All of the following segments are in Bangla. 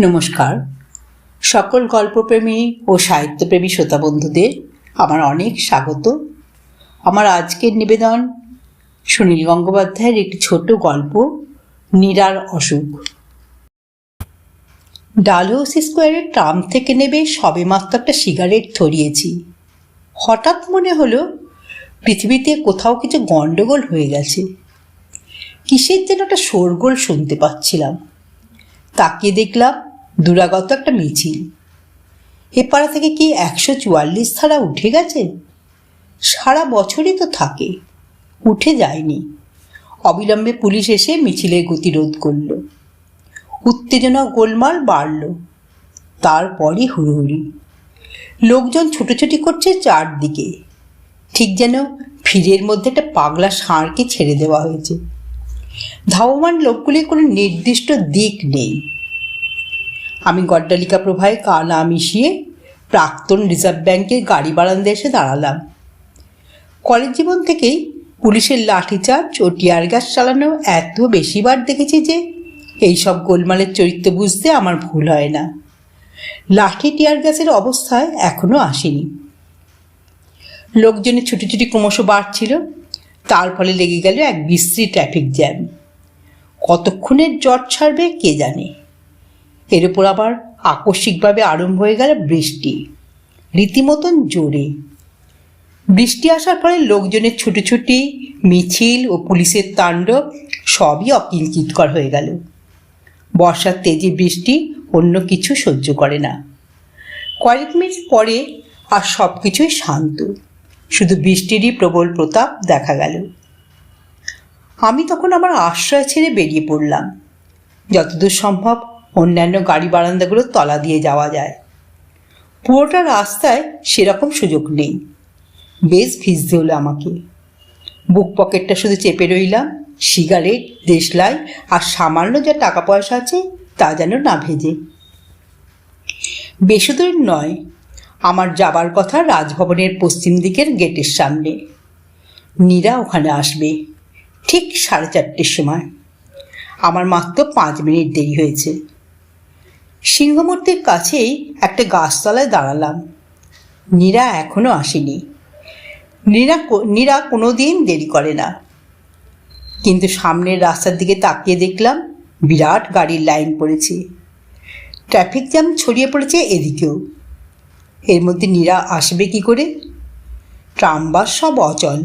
নমস্কার। সকল গল্পপ্রেমী ও সাহিত্যপ্রেমী শ্রোতা বন্ধুদের আমার অনেক স্বাগত। আমার আজকের নিবেদন সুনীল গঙ্গোপাধ্যায়ের একটি ছোট গল্প, নিরার অসুখ। ডালহৌসি স্কোয়ারের ট্রাম থেকে নেবে সবেমাত্র একটা সিগারেট ধরিয়েছি। হঠাৎ মনে হলো, পৃথিবীতে কোথাও কিছু গণ্ডগোল হয়ে গেছে। কিসের যেন একটা শোরগোল শুনতে পাচ্ছিলাম। তাকিয়ে দেখলাম দূরাগত একটা মিছিল। এ পাড়া থেকে কি একশো চুয়াল্লিশ ধারা উঠে গেছে? সারা বছরই তো থাকে, উঠে যায়নি। অবিলম্বে পুলিশ এসে মিছিলের গতিরোধ করল। উত্তেজনা গোলমাল বাড়ল, তারপরই হুড়ুহুড়ি। লোকজন ছুটোছুটি করছে চারদিকে। ঠিক যেন ভিড়ের মধ্যে একটা পাগলা ষাঁড়কে ছেড়ে দেওয়া হয়েছে। ধাবমান লোকগুলির কোনো নির্দিষ্ট দিক নেই। আমি গড্ডালিকা প্রভায় কানা মিশিয়ে প্রাক্তন রিজার্ভ ব্যাংকের গাড়ি বারান্দা এসে দাঁড়ালাম। কলেজ জীবন থেকেই পুলিশের লাঠিচার্জ ও টিয়ার গ্যাস চালানো এত বেশিবার দেখেছি যে এইসব গোলমালের চরিত্র বুঝতে আমার ভুল হয় না। লাঠি টিয়ার গ্যাসের অবস্থায় এখনও আসেনি। লোকজনের ছুটি ছুটি ক্রমশ বাড়ছিল, তার ফলে লেগে গেল এক বিশ্রী ট্রাফিক জ্যাম। কতক্ষণের জট ছাড়বে কে জানে? এর উপর আবার আকস্মিকভাবে আরম্ভ হয়ে গেল বৃষ্টি। রীতিমতন জোরে। বৃষ্টি আসার ফলে লোকজনের ছুটোছুটি, মিছিল ও পুলিশের তাণ্ডব সবই অকিঞ্চিতকর হয়ে গেল। বর্ষার তেজে বৃষ্টি অন্য কিছু সহ্য করে না। কয়েক মিনিট পরে আর সব কিছুই শান্ত। শুধু বৃষ্টিরই প্রবল প্রতাপ দেখা গেল। আমি তখন আমার আশ্রয় ছেড়ে বেরিয়ে পড়লাম। যতদূর সম্ভব অন্যান্য গাড়ি বারান্দাগুলো তলা দিয়ে যাওয়া যায়। পুরোটা রাস্তায় সেরকম সুযোগ নেই। বেশ ভিজতে হলো আমাকে। বুক পকেটটা শুধু চেপে রইলাম, সিগারেট, দেশলাই আর সামান্য যা টাকা পয়সা আছে তা যেন না ভেজে। বেশি দূর নয়, আমার যাবার কথা রাজভবনের পশ্চিম দিকের গেটের সামনে। নীরা ওখানে আসবে, ঠিক সাড়ে চারটের সময়। আমার মাত্র পাঁচ মিনিট দেরি হয়েছে। সিংহমূর্তির কাছেই একটা গাছতলায় দাঁড়ালাম। নীরা এখনও আসেনি। নীরা নীরা কোনো দিন দেরি করে না। কিন্তু সামনের রাস্তার দিকে তাকিয়ে দেখলাম বিরাট গাড়ির লাইন পড়েছে। ট্রাফিক জ্যাম ছড়িয়ে পড়েছে এদিকেও। এর মধ্যে নীরা আসবে কি করে? ট্রাম, বাস সব অচল।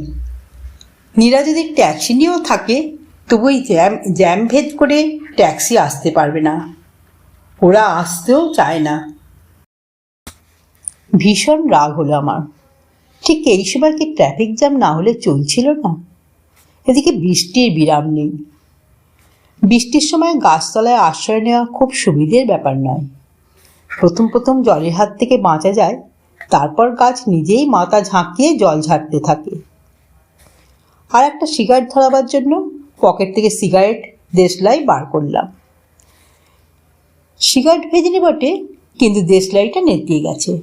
নীরা যদি ট্যাক্সি নিয়েও থাকে তবু জ্যাম জ্যাম ভেদ করে ট্যাক্সি আসতে পারবে না। ওরা আসতেও চায় না। ভীষণ রাগ হলো আমার। ঠিক এই সময় কি ট্রাফিক জ্যাম না হলে চলছিল না? এদিকে বৃষ্টির বিরাম নেই। বৃষ্টির সময় গাছতলায় আশ্রয় নেওয়া খুব সুবিধের ব্যাপার নয়। প্রথম প্রথম জলের হাত থেকে বাঁচা যায়, তারপর গাছ নিজেই মাথা ঝাঁকিয়ে জল ঝাড়তে থাকে। আর একটা সিগারেট ধরাবার জন্য পকেট থেকে সিগারেট দেশলাই বার করলাম। সিগারেট ভেজেনি বটে, কিন্তু দেশলাইটা নেতিয়ে গেছে।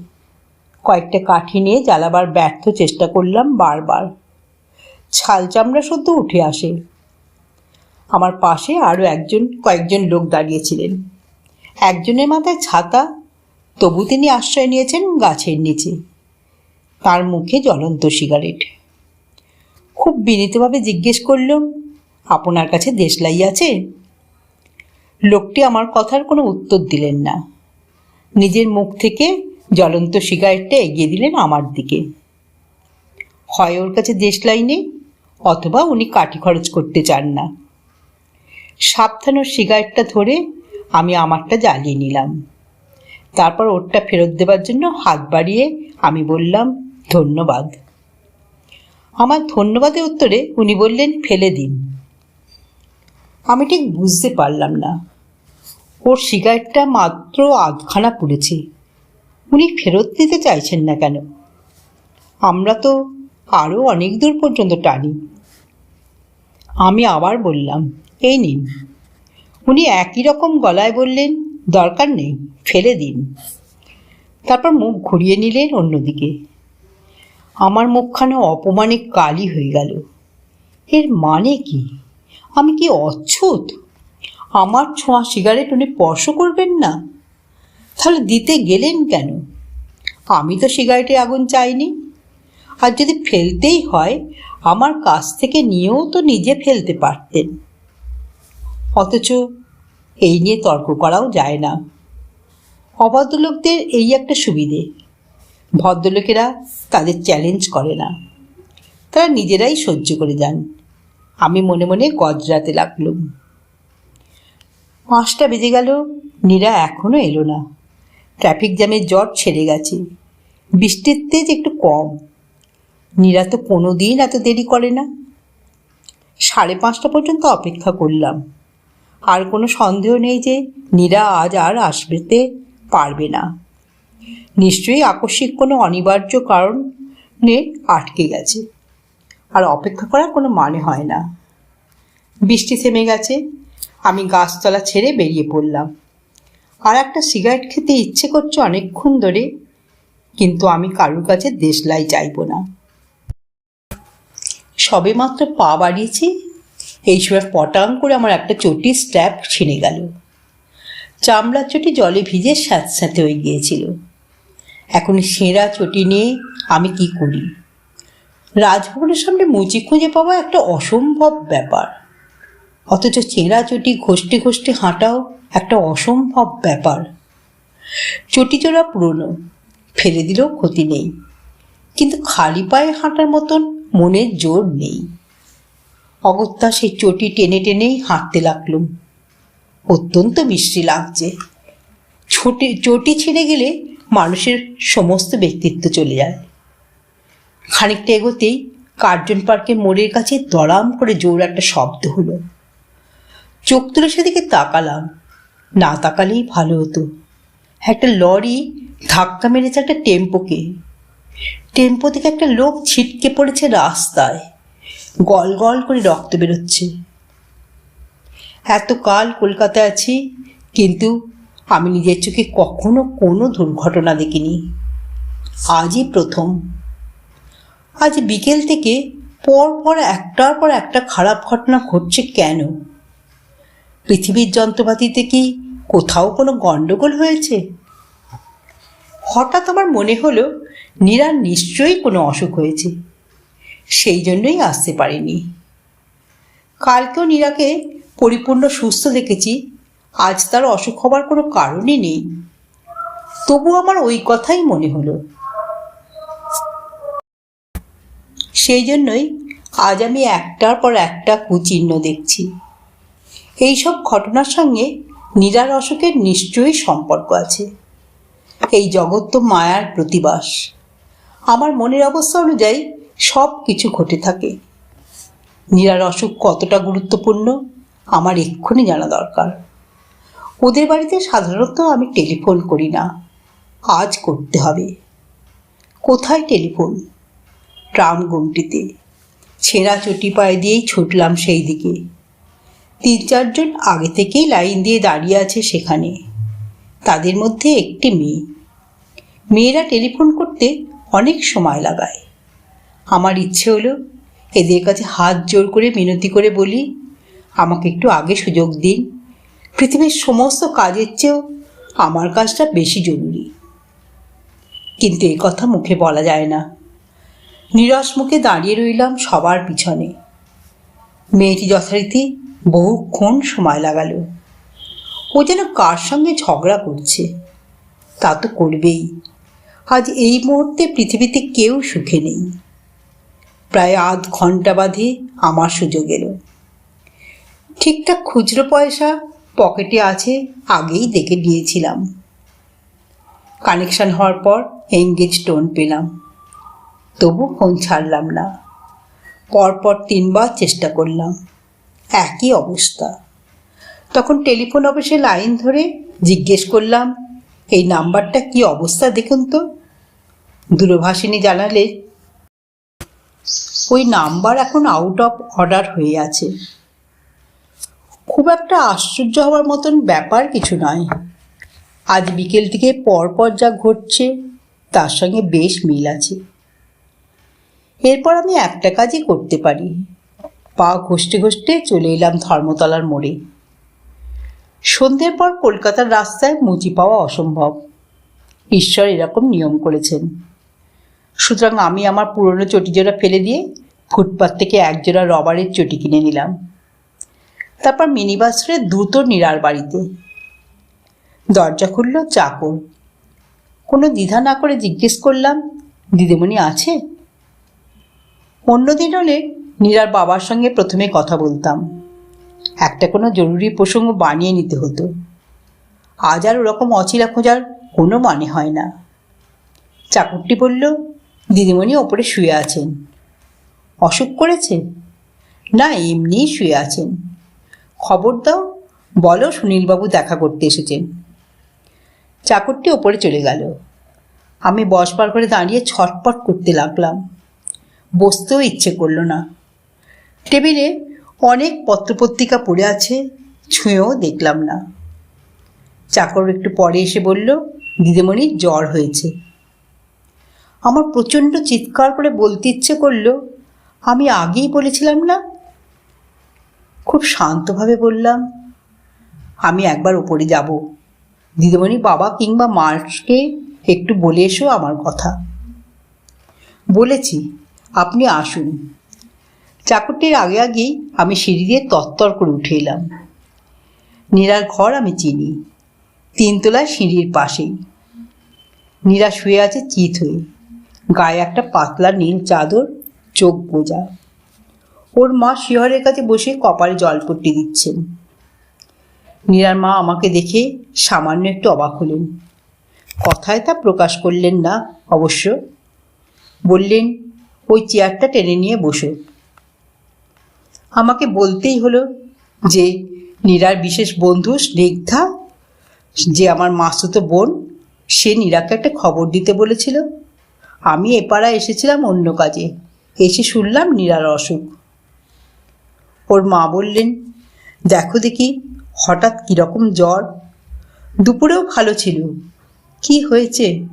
কয়েকটা কাঠি নিয়ে জ্বালাবার ব্যর্থ চেষ্টা করলাম বারবার। ছাল চামড়া সদ্য উঠে আসে। আমার পাশে আরও একজন, কয়েকজন লোক দাঁড়িয়েছিলেন। একজনের মাথায় ছাতা, তবু তিনি আশ্রয় নিয়েছেন গাছের নিচে। তার মুখে জ্বলন্ত সিগারেট। খুব বিনীতভাবে জিজ্ঞেস করলাম, আপনার কাছে দেশলাই আছে? লোকটি আমার কথার কোনো উত্তর দিলেন না। নিজের মুখ থেকে জ্বলন্ত সিগারেটটা এগিয়ে দিলেন আমার দিকে। হয় ওর কাছে দেশলাই নেই অথবা উনি কাঠি খরচ করতে চান না। সাবধান ওর সিগারেটটা ধরে আমি আমারটা জ্বালিয়ে নিলাম। তারপর ওরটা ফেরত দেবার জন্য হাত বাড়িয়ে আমি বললাম, ধন্যবাদ। আমার ধন্যবাদের উত্তরে উনি বললেন, ফেলে দিন। আমি ঠিক বুঝতে পারলাম না। ওর সিগারেটটা মাত্র আধখানা পুড়েছে। উনি ফেরত দিতে চাইছেন না কেন? আমরা তো আরও অনেক দূর পর্যন্ত টানি। আমি আবার বললাম, এই নিন। উনি একই রকম গলায় বললেন, দরকার নেই, ফেলে দিন। তারপর মুখ ঘুরিয়ে নিলেন অন্যদিকে। আমার মুখখানা অপমানে কালি হয়ে গেল। এর মানে কি? আমি কি অচ্ছুত? আমার ছোঁয়া সিগারেট উনি স্পর্শ করবেন না। তাহলে দিতে গেলেন কেন? আমি তো সিগারেটে আগুন চাইনি। আর যদি ফেলতেই হয়, আমার কাছ থেকে নিয়েও তো নিজে ফেলতে পারতেন। অথচ এই নিয়ে তর্ক করাও যায় না। অভদ্রলোকদের এই একটা সুবিধে। ভদ্রলোকেরা তাদের চ্যালেঞ্জ করে না। তারা নিজেরাই সহ্য করে যান। আমি মনে মনে গজরাতে লাগলুম। পাঁচটা বেজে গেল। নীরা এখনও এলো না। ট্রাফিক জ্যামের জট ছেড়ে গেছে। বৃষ্টির তেজ একটু কম। নীরা তো কোনো দিন এত দেরি করে না। সাড়ে পাঁচটা পর্যন্ত অপেক্ষা করলাম। আর কোনো সন্দেহ নেই যে নীরা আজ আর আসবেতে পারবে না। নিশ্চয়ই আকস্মিক কোনো অনিবার্য কারণে আটকে গেছে। আর অপেক্ষা করার কোনো মানে হয় না। বৃষ্টি থেমে গেছে। আমি গাছতলা ছেড়ে বেরিয়ে পড়লাম। আর একটা সিগারেট খেতে ইচ্ছে করছে অনেকক্ষণ ধরে, কিন্তু আমি কারুর কাছে দেশলাই চাইব না। সবে মাত্র পা বাড়িয়েছি, এই সময় পটাং করে আমার একটা চটির স্ট্র্যাপ ছিঁড়ে গেল। চামড়ার চটি জলে ভিজে স্যাঁতস্যাঁতে হয়ে গিয়েছিল। এখন সেরা চটি নিয়ে আমি কি করি? রাজভবনের সামনে মুচি খুঁজে পাওয়া একটা অসম্ভব ব্যাপার। অথচ চেরা চটি ঘষ্টে ঘষ্টে হাঁটাও একটা অসম্ভব ব্যাপার। চটি চোরা পুরনো, ফেলে দিলেও ক্ষতি নেই। কিন্তু খালি পায়ে হাঁটার মতন মনের জোর নেই। অগত্যা সেই চটি টেনে টেনেই হাঁটতে লাগলুম অত্যন্ত মিষ্টি লাগছে। ছোটি, চটি ছিঁড়ে গেলে মানুষের সমস্ত ব্যক্তিত্ব চলে যায়। খানিকটা এগোতেই কার্জন পার্কের মোড়ের কাছে দড়াম করে জোর একটা শব্দ হলো। চোখ তুলে সেদিকে তাকালাম। না তাকালেই ভালো হতো। একটা লরি ধাক্কা মেরেছে একটা টেম্পোকে। টেম্পো থেকে একটা লোক ছিটকে পড়েছে রাস্তায়। গল গল করে রক্ত বেরোচ্ছে। এতকাল কলকাতায় আছি, কিন্তু আমি নিজের চোখে কখনো কোনো দুর্ঘটনা দেখিনি। আজই প্রথম। আজ বিকেল থেকে পর পর একটার পর একটা খারাপ ঘটনা ঘটছে কেন? পৃথিবীর যন্ত্রপাতিতে কি কোথাও কোনো গণ্ডগোল হয়েছে? হঠাৎ আমার মনে হলো নীরার নিশ্চয়ই কোনো অসুখ হয়েছে। সেই জন্যই আসতে পারিনি। কালকেও নীরাকে পরিপূর্ণ সুস্থ দেখেছি, আজ তার অসুখ হবার কোনো কারণই নেই। তবু আমার ওই কথাই মনে হলো। সেই জন্যই আজ আমি একটার পর একটা কুচিহ্ন দেখছি। এইসব ঘটনার সঙ্গে নীরার অসুখের নিশ্চয়ই সম্পর্ক আছে। এই জগৎ তো মায়ার প্রতিবাস। আমার মনের অবস্থা অনুযায়ী সব কিছু ঘটে থাকে। নীরার অসুখ কতটা গুরুত্বপূর্ণ, আমার এক্ষুনি জানা দরকার। ওদের বাড়িতে সাধারণত আমি টেলিফোন করি না। আজ করতে হবে। কোথায় টেলিফোন? ট্রাম গুমটিতে। ছেঁড়া চটি পায়ে দিয়েই ছুটলাম সেই দিকে তিন চারজন আগে থেকেই লাইন দিয়ে দাঁড়িয়ে আছে সেখানে। তাদের মধ্যে একটি মেয়ে। মেয়েরা টেলিফোন করতে অনেক সময় লাগায়। আমার ইচ্ছে হলো এদের কাছে হাত জোর করে মিনতি করে বলি, আমাকে একটু আগে সুযোগ দিন। পৃথিবীর সমস্ত কাজের চেয়েও আমার কাজটা বেশি জরুরি। কিন্তু এই কথা মুখে বলা যায় না। নিরস মুখে দাঁড়িয়ে রইলাম সবার পিছনে। মেয়েটি যথারীতি বহুক্ষণ সময় লাগালো। ও যেন কার সঙ্গে ঝগড়া করছে, তা তো করবেই। আজ এই মুহূর্তে পৃথিবীতে কেউ সুখে নেই। প্রায় আধ ঘণ্টা বাদে আমার সুযোগ এলো। ঠিকঠাক খুচরো পয়সা পকেটে আছে, আগেই দেখে দিয়েছিলাম কানেকশন হওয়ার পর এঙ্গেজ টোন পেলাম। তবু ফোন ছাড়লাম না। পরপর তিনবার চেষ্টা করলাম। একই অবস্থা। তখন টেলিফোন অফিসে লাইন ধরে জিজ্ঞেস করলাম, এই নাম্বারটা কি অবস্থা দেখুন তো? দূরভাষিনী জানালে, ওই নাম্বার এখন আউট অফ অর্ডার হয়ে আছে। খুব একটা আশ্চর্য হওয়ার মতন ব্যাপার কিছু নয়। আজ বিকেল থেকে পরপর যা ঘটছে, তার সঙ্গে বেশ মিল আছে। এরপর আমি একটা কাজই করতে পারি। পা ঘষতে ঘষতে চলে এলাম ধর্মতলার মোড়ে। সন্ধ্যের পর কলকাতার রাস্তায় মুচি পাওয়া অসম্ভব। ঈশ্বর এরকম নিয়ম করেছেন। সুতরাং আমি আমার পুরনো চটি জোড়া ফেলে দিয়ে ফুটপাত থেকে একজোড়া রবারের চটি কিনে নিলাম। তারপর মিনি বাস ধরে দ্রুত নীরার বাড়িতে। দরজা খুলল চাকর কোনো দ্বিধা না করে জিজ্ঞেস করলাম, দিদিমণি আছে অন্যদিন হলে নীরার বাবার সঙ্গে প্রথমে কথা বলতাম। একটা কোনো জরুরি প্রসঙ্গ বানিয়ে নিতে হতো। আজ আর ওরকম অচিলা খোঁজার কোনো মানে হয় না। চাকরটি বলল, দিদিমণি ওপরে শুয়ে আছেন। অসুখ করেছে? না, এমনিই শুয়ে আছেন। খবর দাও, বলো সুনীলবাবু দেখা করতে এসেছেন। চাকরটি ওপরে চলে গেল। আমি বসবার করে দাঁড়িয়ে ছটপট করতে লাগলাম। বসতেও ইচ্ছে করল না। টেবিলে অনেক পত্রপত্রিকা পড়ে আছে, ছুঁয়েও দেখলাম না। চাকর একটু পরে এসে বলল দিদিমণির জ্বর হয়েছে। আমার প্রচণ্ড চিৎকার করে বলতে ইচ্ছে করল, আমি আগেই বলেছিলাম না? খুব শান্তভাবে বললাম, আমি একবার ওপরে যাব। দিদিমণি বাবা কিংবা মার্চকে একটু বলে এসো আমার কথা। বলেছি, আপনি আসুন। চাকরটির আগে আগেই আমি সিঁড়ি দিয়ে তত্তর করে উঠে এলাম। নীরার ঘর আমি চিনি। তিনতলায় সিঁড়ির পাশেই। নীরা শুয়ে আছে চিত হয়ে। গায়ে একটা পাতলা নীল চাদর, চোখ বোঝা। ওর মা শিহরের কাছে বসে কপালে জল জলপট্টি দিচ্ছেন। নীরার মা আমাকে দেখে সামান্য একটু অবাক হলেন। কথায় তা প্রকাশ করলেন না, অবশ্য। বললেন, ওই চেয়ারটা টেনে নিয়ে বসো। আমাকে বলতেই হলো যে, নীরার বিশেষ বন্ধু স্নিগ্ধা, যে আমার মাসুতো বোন, সে নীরাকে একটা খবর দিতে বলেছিল। আমি এপাড়া এসেছিলাম অন্য কাজে। এসে শুনলাম নীরার অসুখ। ওর মা বললেন, দেখো দেখি, হঠাৎ কীরকম জ্বর। দুপুরেও ভালো ছিল। কি হয়েছে?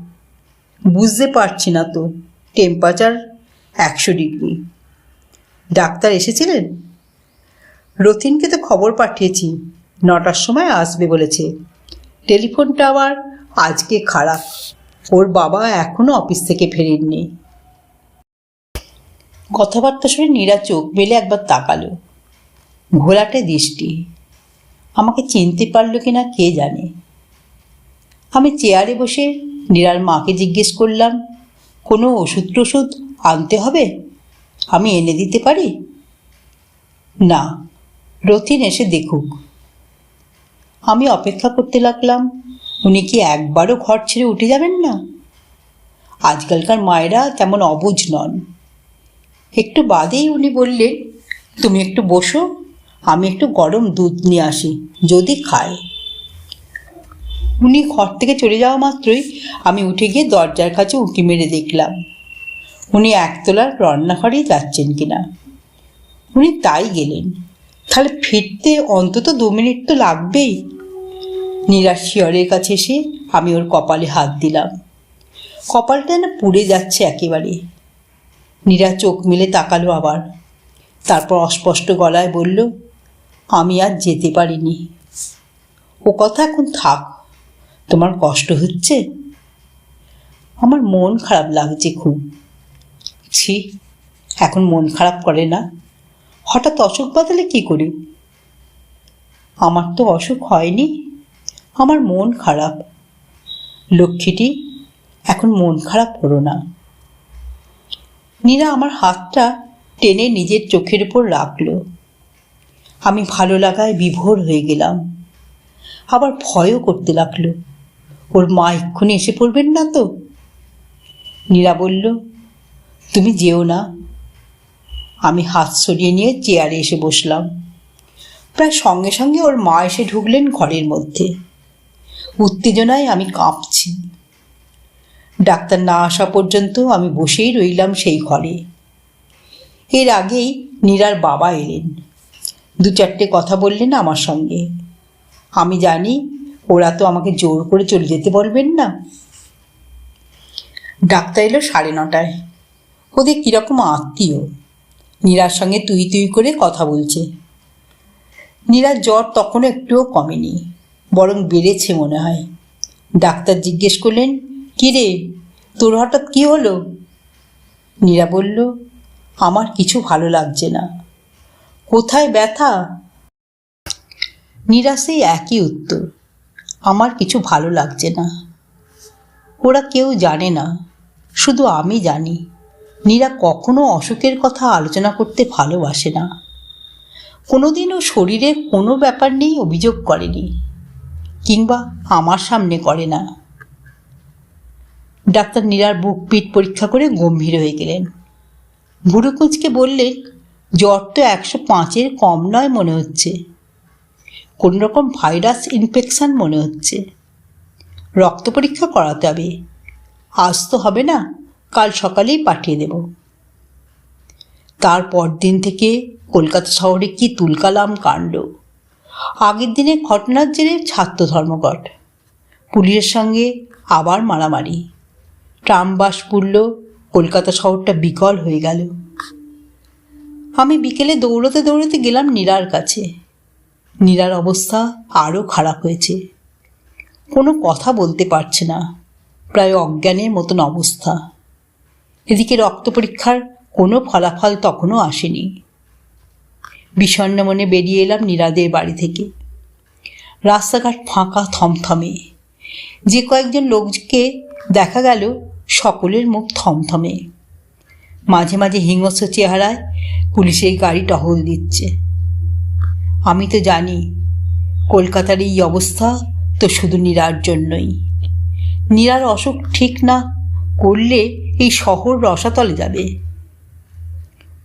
বুঝতে পারছি না তো। টেম্পারেচার একশো ডিগ্রি। ডাক্তার এসেছিলেন? রতিনকে তো খবর পাঠিয়েছি। নটার সময় আসবে বলেছে। টেলিফোনটা আবার আজকে খারাপ। ওর বাবা এখনও অফিস থেকে ফেরেননি। কথাবার্তা শুনে নীরা চোখ মেলে একবার তাকালো। ঘোলাটে দৃষ্টি। আমাকে চিনতে পারল কিনা কে জানে। আমি চেয়ারে বসে নীরার মাকে জিজ্ঞেস করলাম, কোনো ওষুধ টষুধ আনতে হবে? আমি এনে দিতে পারি? না। রথিন এসে দেখুক। আমি অপেক্ষা করতে লাগলাম, উনি কি একবারও ঘর ছেড়ে উঠে যাবেন না? আজকালকার মায়েরা তেমন অবুঝ নন। একটু বাদেই উনি বললেন, তুমি একটু বসো, আমি একটু গরম দুধ নিয়ে আসি, যদি খায়। উনি ঘর থেকে চলে যাওয়া মাত্রই আমি উঠে গিয়ে দরজার কাছে উঁকি মেরে দেখলাম, উনি একতলার রান্নাঘরেই যাচ্ছেন কিনা। উনি তাই গেলেন। তাহলে ফিরতে অন্তত দু মিনিট তো লাগবেই। নীরার শিয়রের কাছে এসে আমি ওর কপালে হাত দিলাম। কপালটা না পুড়ে যাচ্ছে একেবারে। নীরা চোখ মিলে তাকালো আবার। তারপর অস্পষ্ট গলায় বলল, আমি আর যেতে পারিনি। ও কথা এখন থাক। তোমার কষ্ট হচ্ছে? আমার মন খারাপ লাগছে খুব। ছি, এখন মন খারাপ করে না। হঠাৎ অসুখ বাদলে কি করি? আমার তো অসুখ হয়নি। আমার মন খারাপ। লক্ষ্মীটি, এখন মন খারাপ করো না। নীরা আমার হাতটা টেনে নিজের চোখের উপর রাখল। আমি ভালো লাগায় বিভোর হয়ে গেলাম। আবার ভয়ও করতে লাগল। ওর মা এক্ষুনি এসে পড়বেন না তো? নীরা বলল, তুমি যেও না। আমি হাত সরিয়ে নিয়ে চেয়ারে এসে বসলাম। প্রায় সঙ্গে সঙ্গে ওর মা এসে ঢুকলেন ঘরের মধ্যে। উত্তেজনায় আমি কাঁপছি। ডাক্তার না আসা পর্যন্ত আমি বসেই রইলাম সেই ঘরে। এর আগেই নীরার বাবা এলেন। দু চারটে কথা বললেন আমার সঙ্গে। আমি জানি ওরা তো আমাকে জোর করে চলে যেতে বলবেন না। ডাক্তার এলো সাড়ে নটায়। ওদের কীরকম আত্মীয়। নীরার সঙ্গে তুই তুই করে কথা বলছে। নীরার জ্বর তখনও একটুও কমেনি, বরং বেড়েছে মনে হয়। ডাক্তার জিজ্ঞেস করলেন, কী রে, তোর হঠাৎ কি হলো? নীরা বলল, আমার কিছু ভালো লাগছে না। কোথায় ব্যথা? নীরা সেই একই উত্তর, আমার কিছু ভালো লাগছে না। ওরা কেউ জানে না, শুধু আমি জানি। নীরা কখনো অসুখের কথা আলোচনা করতে ভালোবাসে না। কোনোদিনও শরীরে কোনো ব্যাপার নেই অভিযোগ করেনি, কিংবা আমার সামনে করে না। ডাক্তার নীরার বুক পিট পরীক্ষা করে গম্ভীর হয়ে গেলেন। ভুরুকুঁচকে বললেন, জ্বর তো একশো পাঁচের কম নয় মনে হচ্ছে। কোন রকম ভাইরাস ইনফেকশান মনে হচ্ছে। রক্ত পরীক্ষা করাতে হবে। আজ তো হবে না কাল সকালেই পাঠিয়ে দেব। তারপর দিন থেকে কলকাতা শহরে কি তুলকালাম কাণ্ড। আগের দিনে ঘটনার জেরে ছাত্র ধর্মঘট। পুলিশের সঙ্গে আবার মারামারি। ট্রাম বাস পুড়ল, কলকাতা শহরটা বিকল হয়ে গেল। আমি বিকেলে দৌড়তে দৌড়তে গেলাম নীরার কাছে। নীরার অবস্থা আরও খারাপ হয়েছে। কোনো কথা বলতে পারছে না। প্রায় অজ্ঞানের মতন অবস্থা। এদিকে রক্ত পরীক্ষার কোনো ফলাফল তখনও আসেনি। বিষণ্ণ মনে বেরিয়ে এলাম নীরাদের বাড়ি থেকে। রাস্তাঘাট ফাঁকা, থমথমে। যে কয়েকজন লোককে দেখা গেল, সকলের মুখ থমথমে। মাঝে মাঝে হিংস্র চেহারায় পুলিশের গাড়ি টহল দিচ্ছে। আমি তো জানি, কলকাতার এই অবস্থা তো শুধু নীরার জন্যই। নীরার অসুখ ঠিক না করলে এই শহর রসাতলে যাবে।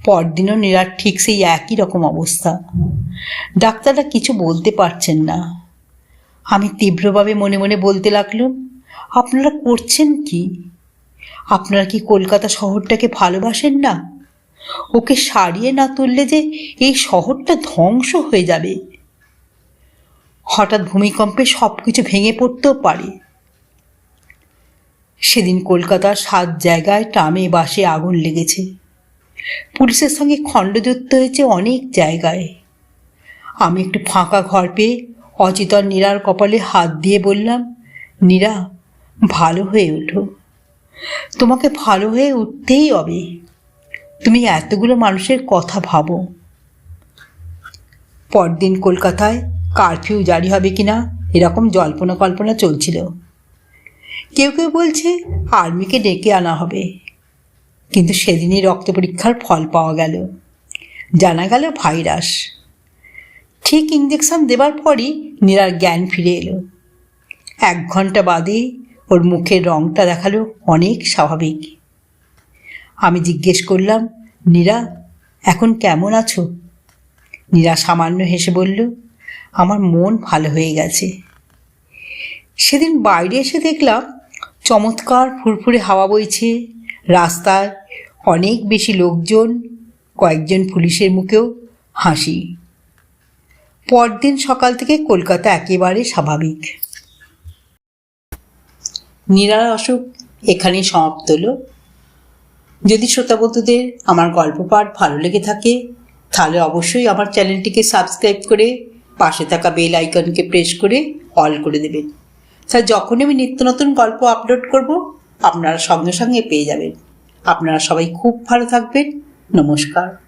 পরদিনও নীরার ঠিক সেই একই রকম অবস্থা। ডাক্তাররা কিছু বলতে পারছেন না। আমি তীব্রভাবে মনে মনে বলতে লাগলাম, আপনারা করছেন কি? আপনারা কি কলকাতা শহরটাকে ভালোবাসেন না? ওকে সারিয়ে না তুললে যে এই শহরটা ধ্বংস হয়ে যাবে? হঠাৎ ভূমিকম্পে সব কিছু ভেঙে পড়তেও পারে। সেদিন কলকাতার সাত জায়গায় ট্রামে বাসে আগুন লেগেছে। পুলিশের সঙ্গে খণ্ডযুক্ত হয়েছে অনেক জায়গায়। আমি একটু ফাঁকা ঘর পেয়ে অচেতন নীরার কপালে হাত দিয়ে বললাম, নীরা, ভালো হয়ে ওঠো। তোমাকে ভালো হয়ে উঠতেই হবে। তুমি এতগুলো মানুষের কথা ভাবো। পরদিন কলকাতায় কারফিউ জারি হবে কিনা, এরকম জল্পনা কল্পনা চলছিল। কেউ কেউ বলছে আর্মিকে ডেকে আনা হবে। কিন্তু সেদিনই রক্ত পরীক্ষার ফল পাওয়া গেল। জানা গেল ভাইরাস। ঠিক ইঞ্জেকশন দেবার পরই নীরার জ্ঞান ফিরে এলো। এক ঘণ্টা বাদে ওর মুখের রঙটা দেখাল অনেক স্বাভাবিক। আমি জিজ্ঞেস করলাম, নীরা, এখন কেমন আছো? নীরা সামান্য হেসে বলল, আমার মন ভালো হয়ে গেছে। সেদিন বাইরে এসে দেখলাম চমৎকার ফুরফুরে হাওয়া বইছে। রাস্তায় অনেক বেশি লোকজন, কয়েকজন পুলিশের মুখেও হাসি। পরদিন সকাল থেকে কলকাতা একেবারে স্বাভাবিক। নীরার অসুখ এখানে সমাপ্ত হল। যদি শ্রোতাবন্ধুদের আমার গল্প পাঠ ভালো লেগে থাকে, তাহলে অবশ্যই আমার চ্যানেলটিকে সাবস্ক্রাইব করে পাশে থাকা বেল আইকনকে প্রেস করে অল করে দেবেন। স্যার, যখনই আমি নিত্য নতুন গল্প আপলোড করব, আপনারা সঙ্গে সঙ্গে পেয়ে যাবেন। আপনারা সবাই খুব ভালো থাকবেন। নমস্কার।